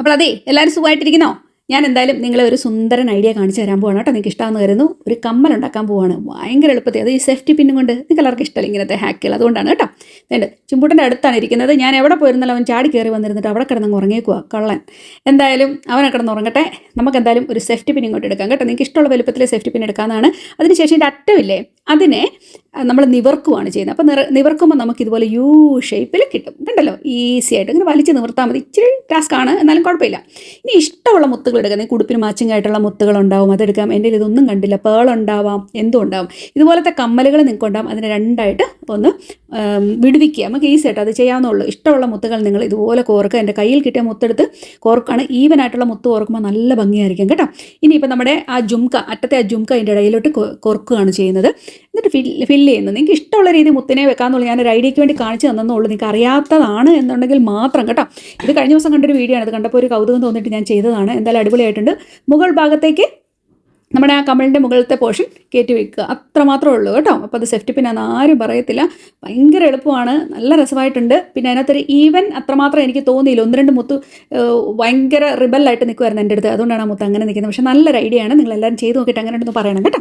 അപ്പോൾ അതെ എല്ലാവരും സുഖമായിട്ടിരിക്കുന്നോ? ഞാൻ എന്തായാലും നിങ്ങളെ ഒരു സുന്ദരൻ ഐഡിയ കാണിച്ചു തരാൻ പോവാണ് കേട്ടോ. നിങ്ങൾക്ക് ഇഷ്ടമാണെന്ന് കരുതുന്നു. ഒരു കമ്മൽ ഉണ്ടാക്കാൻ പോവാണ്. ഭയങ്കര എളുപ്പത്തിൽ. അത് ഈ സേഫ്റ്റി പിന്നും കൊണ്ട് നിങ്ങൾക്ക് എല്ലാവർക്കും ഇഷ്ടമല്ല? ഇങ്ങനത്തെ ഹാക്കുകൾ അതുകൊണ്ടാണ് കേട്ടോ. വേണ്ട ചുമ്പൂട്ടന്റെ അടുത്താണ് ഇരിക്കുന്നത്. ഞാൻ എവിടെ പോയിരുന്നാലും അവൻ ചാടി കയറി വന്നിരുന്നിട്ട് അവിടെ കിടന്ന് ഉറങ്ങിയേക്കുക കള്ളൻ. എന്തായാലും അവനെ കിടന്ന് ഉറങ്ങട്ടെ. നമുക്ക് എന്തായാലും ഒരു സേഫ്റ്റി പിൻ ഇങ്ങോട്ട് എടുക്കാം കേട്ടോ. നിങ്ങൾക്ക് ഇഷ്ടമുള്ള വലുപ്പത്തിലെ സേഫ്റ്റി പിൻ എടുക്കാവുന്നതാണ്. അതിനുശേഷം ഇതിന്റെ അറ്റമില്ലേ? അതിനെ നമ്മൾ നിവർക്കുവാണ് ചെയ്യുന്നത്. അപ്പോൾ നിറ നിവർക്കുമ്പോൾ നമുക്ക് ഇതുപോലെ യു ഷേപ്പിൽ കിട്ടും. കണ്ടല്ലോ? ഈസി ആയിട്ട്. ഇങ്ങനെ വലിച്ച് നിവർത്താൽ മതി. ഇച്ചിരി ടാസ്ക് ആണ്. എന്നാലും കുഴപ്പമില്ല. ഇനി ഇഷ്ടമുള്ള മുത്തുകൾ എടുക്കാം. ഈ കുടുപ്പിന് മാച്ചിങ് ആയിട്ടുള്ള മുത്തുകൾ ഉണ്ടാവും. അതെടുക്കാം. എന്റെ ഇതൊന്നും കണ്ടില്ല. പേൾ ഉണ്ടാവാം. എന്തും ഉണ്ടാവും. ഇതുപോലത്തെ കമ്മലുകൾ നിങ്ങൾക്ക് ഉണ്ടാവും അതിനെ രണ്ടായിട്ട് ഒന്ന് ഉം, വിടുവിക്കുക നമുക്ക് ഈസി ആയിട്ട് അത് ചെയ്യാവുന്നുള്ളൂ ഇഷ്ടമുള്ള മുത്തുകൾ നിങ്ങൾ ഇതുപോലെ കോർക്കുക എന്റെ കയ്യിൽ കിട്ടിയ മുത്തെടുത്ത് കോർക്കാണ്. ഈവൻ ആയിട്ടുള്ള മുത്ത് കോർക്കുമ്പോൾ നല്ല ഭംഗിയായിരിക്കും കേട്ടോ. ഇനിയിപ്പോൾ നമ്മുടെ ആ ജുംക അറ്റത്തെ ആ ജുംക അതിന്റെ ഇടയിലോട്ട് കോർക്കുകയാണ് ചെയ്യുന്നത്. എന്നിട്ട് ഫിൽ ഫില്ല് ചെയ്യുന്നത് നിങ്ങൾക്ക് ഇഷ്ടമുള്ള രീതി മുത്തിനെ വെക്കാമെന്നുള്ളൂ. ഞാൻ ഒരു ഐഡിയയ്ക്ക് വേണ്ടി കാണിച്ചു തന്നെന്നുള്ളൂ നിങ്ങൾക്ക് അറിയാത്തതാണ് എന്നുണ്ടെങ്കിൽ മാത്രം കേട്ടോ. ഇത് കഴിഞ്ഞ ദിവസം കണ്ടൊരു വീഡിയോ ആണ്. അത് കണ്ടപ്പോൾ ഒരു കൗതുകം തോന്നിയിട്ട് ഞാൻ ചെയ്തതാണ്. എന്തായാലും അടിപൊളിയായിട്ടുണ്ട്. മുകൾ ഭാഗത്തേക്ക് നമ്മുടെ ആ കമലിന്റെ മുകളിലത്തെ പോർഷൻ കയറ്റി വെക്കുക. അത്രമാത്രമേ ഉള്ളൂ കേട്ടോ. അപ്പോൾ അത് സെഫ്റ്റി പിന്നെ ആരും പറയത്തില്ല. ഭയങ്കര എളുപ്പമാണ്. നല്ല രസമായിട്ടുണ്ട്. പിന്നെ അതിനകത്തൊരു ഈവൻ അത്രമാത്രം എനിക്ക് തോന്നിയില്ല. ഒന്ന് രണ്ട് മുത്ത് ഭയങ്കര റിബലായിട്ട് നിൽക്കുമായിരുന്നു എന്റെ അടുത്ത്. അതുകൊണ്ടാണ് ആ മുത്ത് അങ്ങനെ നിൽക്കുന്നത്. പക്ഷേ നല്ലൊരു ഐഡിയ ആണ്. നിങ്ങളെല്ലാവരും ചെയ്ത് നോക്കിയിട്ട് അങ്ങനെ ഉണ്ടെന്ന് പറയണം കേട്ടോ.